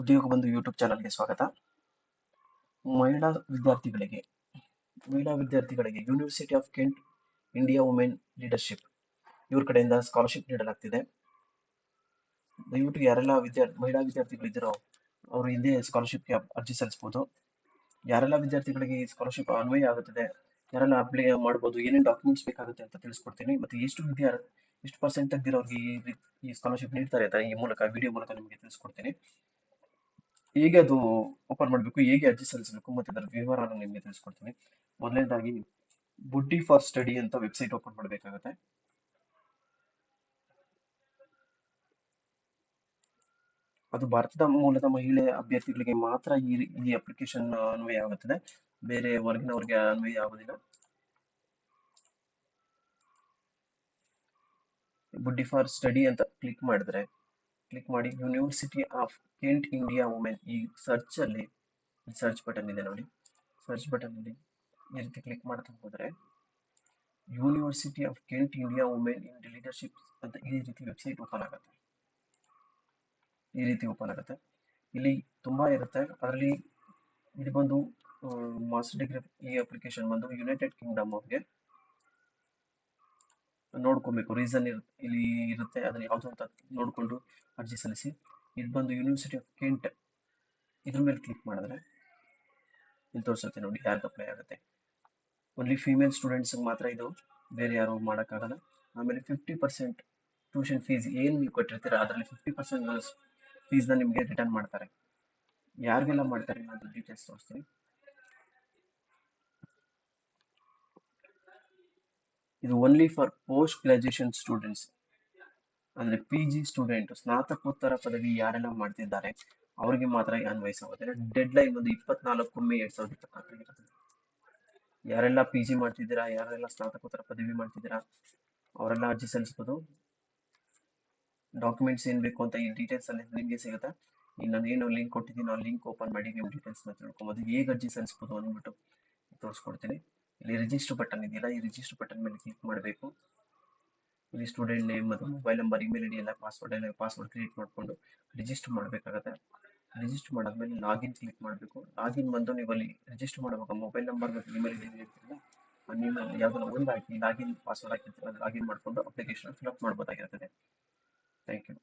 ಉದ್ಯೋಗ ಬಂಧು ಯೂಟ್ಯೂಬ್ ಚಾನಲ್ಗೆ ಸ್ವಾಗತ. ಮಹಿಳಾ ವಿದ್ಯಾರ್ಥಿಗಳಿಗೆ ಮಹಿಳಾ ವಿದ್ಯಾರ್ಥಿಗಳಿಗೆ university of Kent India women leadership ಇವ್ರ ಕಡೆಯಿಂದ ಸ್ಕಾಲರ್ಶಿಪ್ ನೀಡಲಾಗ್ತಿದೆ. ದಯವಿಟ್ಟು ಯಾರೆಲ್ಲ ವಿದ್ಯಾರ್ಥಿ ಮಹಿಳಾ ವಿದ್ಯಾರ್ಥಿಗಳಿದ್ದೀರೋ ಅವರು ಹಿಂದೆ ಸ್ಕಾಲರ್ಶಿಪ್ಗೆ ಅರ್ಜಿ ಸಲ್ಲಿಸ್ಬೋದು. ಯಾರೆಲ್ಲ ವಿದ್ಯಾರ್ಥಿಗಳಿಗೆ ಈ ಸ್ಕಾಲರ್ಶಿಪ್ ಅನ್ವಯ ಆಗುತ್ತದೆ, ಯಾರೆಲ್ಲ ಅಪ್ಲೈ ಮಾಡ್ಬೋದು, ಏನೇನು ಡಾಕ್ಯುಮೆಂಟ್ಸ್ ಬೇಕಾಗುತ್ತೆ ಅಂತ ತಿಳಿಸ್ಕೊಡ್ತೀನಿ. ಮತ್ತೆ ಎಷ್ಟು ವಿದ್ಯಾರ್ಥಿ ಎಷ್ಟು ಪರ್ಸೆಂಟ್ ತೆಗೆದಿರೋರಿಗೆ ಈ ಈ ಸ್ಕಾಲರ್ಶಿಪ್ ನೀಡ್ತಾರೆ ಅಂತ ಈ ಮೂಲಕ ವಿಡಿಯೋ ಮೂಲಕ ನಿಮಗೆ ತಿಳಿಸ್ಕೊಡ್ತೀನಿ. ಹೇಗೆ ಅದು ಓಪನ್ ಮಾಡಬೇಕು, ಹೇಗೆ ಅರ್ಜಿ ಸಲ್ಲಿಸಬೇಕು ಮತ್ತೆ ಅದರ ವಿವರನ ನಿಮಗೆ ತಿಳಿಸ್ಕೊಡ್ತೀನಿ. ಮೊದಲನೇದಾಗಿ, ಬುಡ್ಡಿ ಫಾರ್ ಸ್ಟಡಿ ಅಂತ ವೆಬ್ಸೈಟ್ ಓಪನ್ ಮಾಡಬೇಕಾಗುತ್ತೆ. ಅದು ಭಾರತದ ಮೂಲದ ಮಹಿಳೆ ಅಭ್ಯರ್ಥಿಗಳಿಗೆ ಮಾತ್ರ ಈ ಈ ಅಪ್ಲಿಕೇಶನ್ ಅನ್ವಯ ಆಗುತ್ತದೆ. ಬೇರೆ ಹೊರಗಿನವರಿಗೆ ಅನ್ವಯ ಆಗೋದಿಲ್ಲ. ಬುಡ್ಡಿ ಫಾರ್ ಸ್ಟಡಿ ಅಂತ ಕ್ಲಿಕ್ ಮಾಡಿದ್ರೆ ಕ್ಲಿಕ್ ಮಾಡಿ university of Kent India women ಈ ಸರ್ಚ್ ಅಲ್ಲಿ ಸರ್ಚ್ ಬಟನ್ ಇದೆ ನೋಡಿ. ಸರ್ಚ್ ಬಟನ್ ಅಲ್ಲಿ ಈ ರೀತಿ ಕ್ಲಿಕ್ ಮಾಡ್ತಾ ಹೋದ್ರೆ university of Kent India women in leadership ಅಂತ ಈ ರೀತಿ ವೆಬ್ಸೈಟ್ ಓಪನ್ ಆಗುತ್ತೆ. ಈ ರೀತಿ ಓಪನ್ ಆಗುತ್ತೆ. ಇಲ್ಲಿ ತುಂಬಾ ಇರುತ್ತೆ. ಅದರಲ್ಲಿ ಇದು ಬಂದು ಮಾಸ್ಟರ್ ಡಿಗ್ರಿ ಈ ಅಪ್ಲಿಕೇಶನ್ ಬಂದು ಯುನೈಟೆಡ್ ಕಿಂಗ್ಡಮ್ ಅವ್ರಿಗೆ ನೋಡ್ಕೊಬೇಕು. ರೀಸನ್ ಇಲ್ಲಿ ಇರುತ್ತೆ. ಅದನ್ನ ಯಾವ್ದು ಅಂತ ನೋಡ್ಕೊಂಡು ಅರ್ಜಿ ಸಲ್ಲಿಸಿ. ಇದು ಬಂದು ಯೂನಿವರ್ಸಿಟಿ ಆಫ್ ಕೆಂಟ್ ಇದ್ರ ಮೇಲೆ ಕ್ಲಿಕ್ ಮಾಡಿದ್ರೆ ಇಲ್ಲಿ ತೋರಿಸುತ್ತೆ ನೋಡಿ ಯಾರಿಗೆ ಅಪ್ಲೈ ಆಗುತ್ತೆ. ಓನ್ಲಿ ಫೀಮೇಲ್ ಸ್ಟೂಡೆಂಟ್ಸ್ ಮಾತ್ರ ಇದು ಬೇರೆ ಯಾರು ಮಾಡೋಕ್ಕಾಗಲ್ಲ. ಆಮೇಲೆ ಫಿಫ್ಟಿ ಪರ್ಸೆಂಟ್ ಟ್ಯೂಷನ್ ಫೀಸ್ ಏನು ನೀವು ಕೊಟ್ಟಿರ್ತೀರ, ಅದರಲ್ಲಿ ಫಿಫ್ಟಿ ಪರ್ಸೆಂಟ್ ಫೀಸ್ನ ನಿಮಗೆ ರಿಟರ್ನ್ ಮಾಡ್ತಾರೆ. ಯಾರಿಗೆಲ್ಲ ಮಾಡ್ತಾರೆ, ನಾನು ಡೀಟೇಲ್ಸ್ ತೋರಿಸ್ತೀನಿ. ಇದು only for post graduation students ಅಂದರೆ ಪಿ ಜಿ ಸ್ಟೂಡೆಂಟ್ ಸ್ನಾತಕೋತ್ತರ ಪದವಿ ಯಾರೆಲ್ಲ ಮಾಡ್ತಿದ್ದಾರೆ ಅವರಿಗೆ ಮಾತ್ರ ಅನ್ವಯಿಸಬಹುದು ಡೆಡ್ ಲೈನ್ ಒಂದು ಇಪ್ಪತ್ನಾಲ್ಕು ಮೇ ಎರಡ್ ಸಾವಿರದ ಇಪ್ಪತ್ನಾಲ್ಕು ಯಾರೆಲ್ಲ ಪಿ ಜಿ ಮಾಡ್ತಿದ್ದೀರಾ ಯಾರೆಲ್ಲ ಸ್ನಾತಕೋತ್ತರ ಪದವಿ ಮಾಡ್ತಿದ್ದೀರಾ ಅವರೆಲ್ಲ ಅರ್ಜಿ ಸಲ್ಲಿಸ್ಬೋದು. ಡಾಕ್ಯುಮೆಂಟ್ಸ್ ಏನ್ ಬೇಕು ಅಂತ ಈ ಡೀಟೇಲ್ಸ್ ಅಲ್ಲಿ ನಿಮಗೆ ಸಿಗುತ್ತೆ? ಈಗ ನಾನು ಏನು ಲಿಂಕ್ ಕೊಟ್ಟಿದ್ದೀನಿ ಆ ಲಿಂಕ್ ಓಪನ್ ಮಾಡಿ ನೀವು ಡೀಟೇಲ್ಸ್ನ ತಿಳ್ಕೊಬೋದು. ಹೇಗೆ ಅರ್ಜಿ ಸಲ್ಲಿಸ್ಬೋದು ಅಂದ್ಬಿಟ್ಟು ತೋರಿಸ್ಕೊಡ್ತೀನಿ. ಇಲ್ಲಿ ರಿಜಿಸ್ಟರ್ ಬಟನ್ ಇದೆಯಲ್ಲ, ಈ ರಿಜಿಸ್ಟರ್ ಬಟನ್ ಮೇಲೆ ಕ್ಲಿಕ್ ಮಾಡಬೇಕು. ಇಲ್ಲಿ ಸ್ಟೂಡೆಂಟ್ ನೇಮ್ ಮತ್ತು ಮೊಬೈಲ್ ನಂಬರ್ ಇಮೇಲ್ ಐಡಿ ಎಲ್ಲ ಪಾಸ್ವರ್ಡ್ ಎಲ್ಲ ಪಾಸ್ವರ್ಡ್ ಕ್ರಿಯೇಟ್ ಮಾಡಿಕೊಂಡು ರಿಜಿಸ್ಟರ್ ಮಾಡಬೇಕಾಗತ್ತೆ. ರಿಜಿಸ್ಟರ್ ಮಾಡಾದ್ಮೇಲೆ ಲಾಗಿನ್ ಕ್ಲಿಕ್ ಮಾಡಬೇಕು. ಲಾಗಿನ್ ಬಂದು ನೀವು ಅಲ್ಲಿ ರಿಜಿಸ್ಟರ್ ಮಾಡುವಾಗ ಮೊಬೈಲ್ ನಂಬರ್ ಮತ್ತು ಇಮೇಲ್ ಐಡಿ ಇರ್ತಿರಲ್ಲ ನೀವು ಯಾವ್ದಾರ ಒಂದು ಹಾಕಿ ಲಾಗಿನ್ ಪಾಸ್ವರ್ಡ್ ಹಾಕಿರ್ತೀರ ಲಾಗಿನ್ ಮಾಡಿಕೊಂಡು ಅಪ್ಲಿಕೇಶನ್ ಫಿಲ್ ಅಪ್ ಮಾಡ್ಬೋದಾಗಿರ್ತದೆ ಥ್ಯಾಂಕ್ ಯು